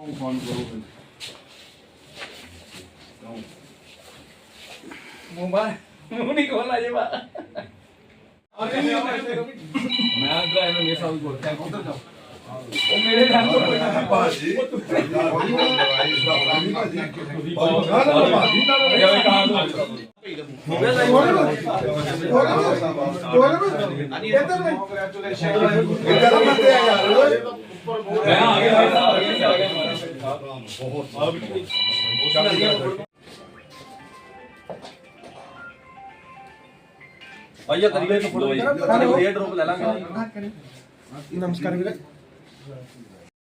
Phone ਕਰੋ ਫਿਰ mobile ਮੂੰਹ ਨਹੀਂ ਖੋਲਣਾ ਜੇ ਬਾ ਮੈਂ ਡਰਾਈਵਰ ਮੇਰੇ ਸਾਹ ਬੋਲ ਕੇ ਉਧਰ ਜਾਓ ਉਹ ਮੇਰੇ ਨਾਲ ਤੋਂ ਕੋਈ ਨਾ ਭਾਜੀ ਇਹ ਕਹਾਂ ਤੋਂ ਮੈਂ ਆ ਗਿਆ ਆ ਗਿਆ ਆ ਕਰੀਏ ਫੋਟੋ ਲੈ ਲਾਂਗੇ। ਨਮਸਕਾਰ ਵੀਰੇ।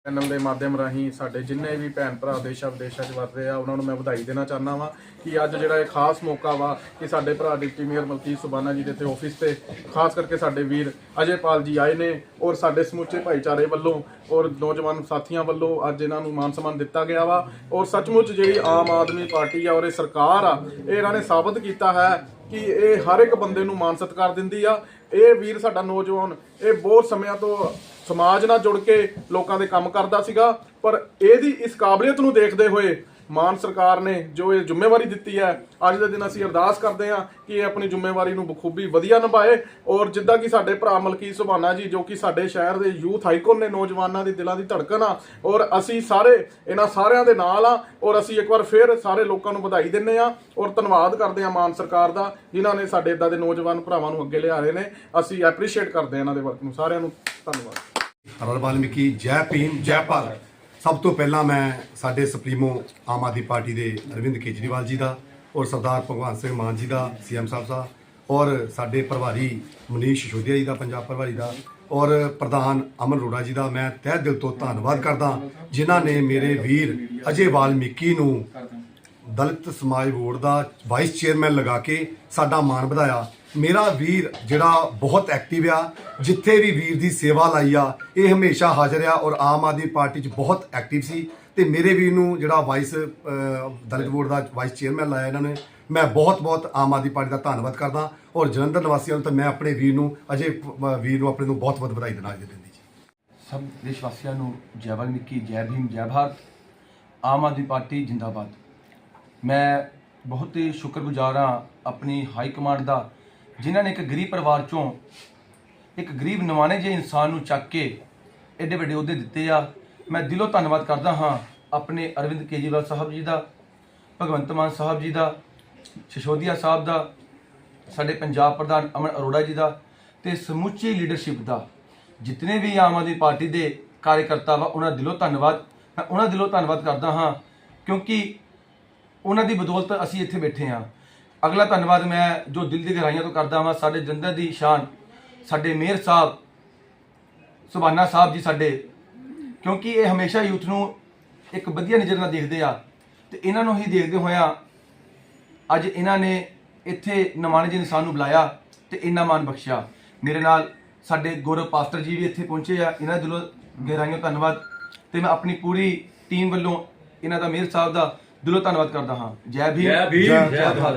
ਚੈਨਲ ਦੇ ਮਾਧਿਅਮ ਰਾਹੀਂ ਸਾਡੇ ਜਿੰਨੇ ਵੀ ਭੈਣ ਭਰਾ ਦੇਸ਼ਾਂ ਵਿਦੇਸ਼ਾਂ 'ਚ ਵਸ ਰਹੇ ਆ, ਉਹਨਾਂ ਨੂੰ ਮੈਂ ਵਧਾਈ ਦੇਣਾ ਚਾਹੁੰਦਾ ਵਾਂ ਕਿ ਅੱਜ ਜਿਹੜਾ ਇਹ ਖਾਸ ਮੌਕਾ ਵਾ ਕਿ ਸਾਡੇ ਭਰਾ ਡਿਪਟੀ ਮੇਅਰ ਮਲਕੀਤ ਸੁਬਾਨਾ ਜੀ ਦੇ ਇੱਥੇ ਆਫਿਸ ਤੇ, ਖਾਸ ਕਰਕੇ ਸਾਡੇ ਵੀਰ ਅਜੇਪਾਲ ਜੀ ਆਏ ਨੇ ਔਰ ਸਾਡੇ ਸਮੁੱਚੇ ਭਾਈਚਾਰੇ ਵੱਲੋਂ ਔਰ ਨੌਜਵਾਨ ਸਾਥੀਆਂ ਵੱਲੋਂ ਅੱਜ ਇਹਨਾਂ ਨੂੰ ਮਾਨ ਸਨਮਾਨ ਦਿੱਤਾ ਗਿਆ ਵਾ ਔਰ ਸੱਚਮੁੱਚ ਜਿਹੜੀ ਆਮ ਆਦਮੀ ਪਾਰਟੀ ਆ ਔਰ ਇਹ ਸਰਕਾਰ ਆ, ਇਹ ਇਹਨਾਂ ਨੇ ਸਾਬਤ ਕੀਤਾ ਹੈ ਕਿ ਇਹ ਹਰ ਇੱਕ ਬੰਦੇ ਨੂੰ ਮਾਨ ਸਤਿਕਾਰ ਦਿੰਦੀ ਆ। ਇਹ ਵੀਰ ਸਾਡਾ ਨੌਜਵਾਨ, ਇਹ ਬਹੁਤ ਸਮਿਆਂ ਤੋਂ ਸਮਾਜ ਨਾਲ ਜੁੜ ਕੇ ਲੋਕਾਂ ਦੇ ਕੰਮ ਕਰਦਾ ਸੀਗਾ, ਪਰ ਇਹਦੀ ਇਸ ਕਾਬਲੀਅਤ ਨੂੰ ਦੇਖਦੇ ਹੋਏ ਮਾਨ ਸਰਕਾਰ ਨੇ ਜੋ ਇਹ ਜ਼ਿੰਮੇਵਾਰੀ ਦਿੱਤੀ ਹੈ, ਅੱਜ ਦੇ ਦਿਨ ਅਸੀਂ ਅਰਦਾਸ ਕਰਦੇ ਹਾਂ ਕਿ ਇਹ ਆਪਣੀ ਜ਼ਿੰਮੇਵਾਰੀ ਨੂੰ ਬਖੂਬੀ ਵਧੀਆ ਨਿਭਾਏ। ਔਰ ਜਿੱਦਾਂ ਕਿ ਸਾਡੇ ਭਰਾ ਮਲਕੀਤ ਸੁਭਾਨਾ ਜੀ, ਜੋ ਕਿ ਸਾਡੇ ਸ਼ਹਿਰ ਦੇ ਯੂਥ ਆਈਕਨ ਨੇ ਨੌਜਵਾਨਾਂ ਦੇ ਦਿਲਾਂ ਦੀ ਧੜਕਣ ਆ, ਔਰ ਅਸੀਂ ਸਾਰੇ ਇਹਨਾਂ ਸਾਰਿਆਂ ਦੇ ਨਾਲ ਆ, ਔਰ ਅਸੀਂ ਇੱਕ ਵਾਰ ਫਿਰ ਸਾਰੇ ਲੋਕਾਂ ਨੂੰ ਵਧਾਈ ਦਿੰਨੇ ਆ ਔਰ ਧੰਨਵਾਦ ਕਰਦੇ ਆ ਮਾਨ ਸਰਕਾਰ ਦਾ, ਜਿਨ੍ਹਾਂ ਨੇ ਸਾਡੇ ਇਦਾਂ ਦੇ ਨੌਜਵਾਨ ਭਰਾਵਾਂ ਨੂੰ ਅੱਗੇ ਲਿਆ ਰਹੇ ਨੇ। ਅਸੀਂ ਐਪਰੀਸ਼ੀਏਟ ਕਰਦੇ ਆ ਇਹਨਾਂ ਦੇ ਵਰਕ ਨੂੰ। ਸਾਰਿਆਂ ਨੂੰ ਧੰਨਵਾਦ। ਹਰ ਵਾਲਮੀਕੀ ਜੈ ਭੀਮ, ਜੈ ਭਾਰਤ। ਸਭ ਤੋਂ ਪਹਿਲਾਂ ਮੈਂ ਸਾਡੇ ਸੁਪਰੀਮੋ ਆਮ ਆਦਮੀ ਪਾਰਟੀ ਦੇ ਅਰਵਿੰਦ ਕੇਜਰੀਵਾਲ ਜੀ ਦਾ ਔਰ ਸਰਦਾਰ ਭਗਵੰਤ ਸਿੰਘ ਮਾਨ ਜੀ ਦਾ, ਸੀਐਮ ਸਾਹਿਬ ਦਾ, ਔਰ ਸਾਡੇ ਪ੍ਰਭਾਰੀ ਮਨੀਸ਼ ਸਿਸੋਦੀਆ ਜੀ ਦਾ, ਪੰਜਾਬ ਪ੍ਰਭਾਰੀ ਦਾ, ਔਰ ਪ੍ਰਧਾਨ ਅਮਨ ਅਰੋੜਾ ਜੀ ਦਾ ਮੈਂ ਤਹਿ ਦਿਲ ਤੋਂ ਧੰਨਵਾਦ ਕਰਦਾ ਜਿਨ੍ਹਾਂ ਨੇ ਮੇਰੇ ਵੀਰ ਅਜੇ ਵਾਲਮੀਕੀ ਨੂੰ ਦਲਿਤ ਸਮਾਜ ਬੋਰਡ ਦਾ ਵਾਈਸ ਚੇਅਰਮੈਨ ਲਗਾ ਕੇ ਸਾਡਾ ਮਾਣ ਵਧਾਇਆ। ਮੇਰਾ ਵੀਰ ਜਿਹੜਾ ਬਹੁਤ ਐਕਟਿਵ ਆ, ਜਿੱਥੇ ਵੀ ਵੀਰ ਦੀ ਸੇਵਾ ਲਾਈ ਆ, ਇਹ ਹਮੇਸ਼ਾ ਹਾਜ਼ਰ ਆ ਔਰ ਆਮ ਆਦਮੀ ਪਾਰਟੀ 'ਚ ਬਹੁਤ ਐਕਟਿਵ ਸੀ ਤੇ ਮੇਰੇ ਵੀਰ ਨੂੰ ਜਿਹੜਾ ਵਾਈਸ ਦਲਿਤ ਬੋਰਡ ਦਾ ਵਾਈਸ ਚੇਅਰਮੈਨ ਲਾਇਆ ਇਹਨਾਂ ਨੇ। ਮੈਂ ਬਹੁਤ ਬਹੁਤ ਆਮ ਆਦਮੀ ਪਾਰਟੀ ਦਾ ਧੰਨਵਾਦ ਕਰਦਾ ਔਰ ਜਲੰਧਰ ਨਿਵਾਸੀਆਂ ਨੂੰ ਤਾਂ ਮੈਂ ਆਪਣੇ ਵੀਰ ਨੂੰ, ਅਜੇ ਵੀਰ ਨੂੰ ਆਪਣੇ ਨੂੰ ਬਹੁਤ ਬਹੁਤ ਵਧਾਈ ਦੇਣਾ ਅੱਜ ਦੇ ਦਿਨ ਦੀ। ਸਭ ਦੇਸ਼ ਵਾਸੀਆਂ ਨੂੰ ਜੈ ਵਾਲਮੀਕੀ, ਜੈ ਭੀਮ ਜੈ ਭਾਰਤ। ਆਮ ਆਦਮੀ ਪਾਰਟੀ ਜਿੰਦਾਬਾਦ। ਮੈਂ ਬਹੁਤ ਹੀ ਸ਼ੁਕਰਗੁਜ਼ਾਰ ਹਾਂ ਆਪਣੀ ਹਾਈ ਕਮਾਂਡ ਦਾ, ਜਿਨ੍ਹਾਂ ਨੇ ਇੱਕ ਗਰੀਬ ਪਰਿਵਾਰ ਚੋਂ ਇੱਕ ਗਰੀਬ ਨਵਾਨੇ ਜਿਹੇ ਇਨਸਾਨ ਨੂੰ ਚੱਕ ਕੇ ਐਡੇ ਵੱਡੇ ਅਹੁਦੇ ਦਿੱਤੇ ਆ। ਮੈਂ ਦਿਲੋਂ ਧੰਨਵਾਦ ਕਰਦਾ ਹਾਂ ਆਪਣੇ ਅਰਵਿੰਦ ਕੇਜਰੀਵਾਲ ਸਾਹਿਬ ਜੀ ਦਾ, ਭਗਵੰਤ ਮਾਨ ਸਾਹਿਬ ਜੀ ਦਾ, ਸਿਸੋਦੀਆ ਸਾਹਿਬ ਦਾ, ਸਾਡੇ ਪੰਜਾਬ ਪ੍ਰਧਾਨ ਅਮਨ ਅਰੋੜਾ ਜੀ ਦਾ ਤੇ ਸਮੁੱਚੀ ਲੀਡਰਸ਼ਿਪ ਦਾ। ਜਿਤਨੇ ਵੀ ਆਮ ਆਦਮੀ ਪਾਰਟੀ ਦੇ ਕਾਰਜਕਰਤਾ ਵਾ, ਉਹਨਾਂ ਦਾ ਦਿਲੋਂ ਧੰਨਵਾਦ। ਮੈਂ ਉਹਨਾਂ ਦਿਲੋਂ ਧੰਨਵਾਦ ਕਰਦਾ ਹਾਂ ਕਿਉਂਕਿ ਉਹਨਾਂ ਦੀ ਬਦੌਲਤ ਅਸੀਂ ਇੱਥੇ ਬੈਠੇ ਹਾਂ। ਅਗਲਾ ਧੰਨਵਾਦ ਮੈਂ ਜੋ ਦਿਲ ਦੀ ਗਹਿਰਾਈਆਂ ਤੋਂ ਕਰਦਾ ਹਾਂ ਸਾਡੇ ਜੰਦਰ ਦੀ ਸ਼ਾਨ, ਸਾਡੇ ਮੇਅਰ ਸਾਹਿਬ, ਸੁਬਾਨਾ ਸਾਹਿਬ ਜੀ ਸਾਡੇ, ਕਿਉਂਕਿ ਇਹ ਹਮੇਸ਼ਾ ਯੂਥ ਨੂੰ ਇੱਕ ਵਧੀਆ ਨਜ਼ਰ ਨਾਲ ਦੇਖਦੇ ਆ ਤੇ ਇਹਨਾਂ ਨੂੰ ਹੀ ਦੇਖਦੇ ਹੋਇਆਂ ਅੱਜ ਇਹਨਾਂ ਨੇ ਇੱਥੇ ਨਮਾਨੇ ਜੀ ਇਨਸਾਨ ਨੂੰ ਬੁਲਾਇਆ ਤੇ ਇੰਨਾ ਮਾਣ ਬਖਸ਼ਿਆ। ਮੇਰੇ ਨਾਲ ਸਾਡੇ ਗੌਰਵ ਪਾਸਟਰ ਜੀ ਵੀ ਇੱਥੇ ਪਹੁੰਚੇ ਆ, ਇਹਨਾਂ ਦਿਲੋਂ ਗਹਿਰਾਈਆਂ ਧੰਨਵਾਦ ਤੇ ਮੈਂ ਆਪਣੀ ਪੂਰੀ ਟੀਮ ਵੱਲੋਂ ਇਹਨਾਂ ਦਾ ਮੇਅਰ ਸਾਹਿਬ ਦਾ ਦਿਲੋਂ ਧੰਨਵਾਦ ਕਰਦਾ ਹਾਂ। ਜੈ ਭੀਮ। ਜੈ ਭੀਮ, ਜੈ ਭਾਰਤ।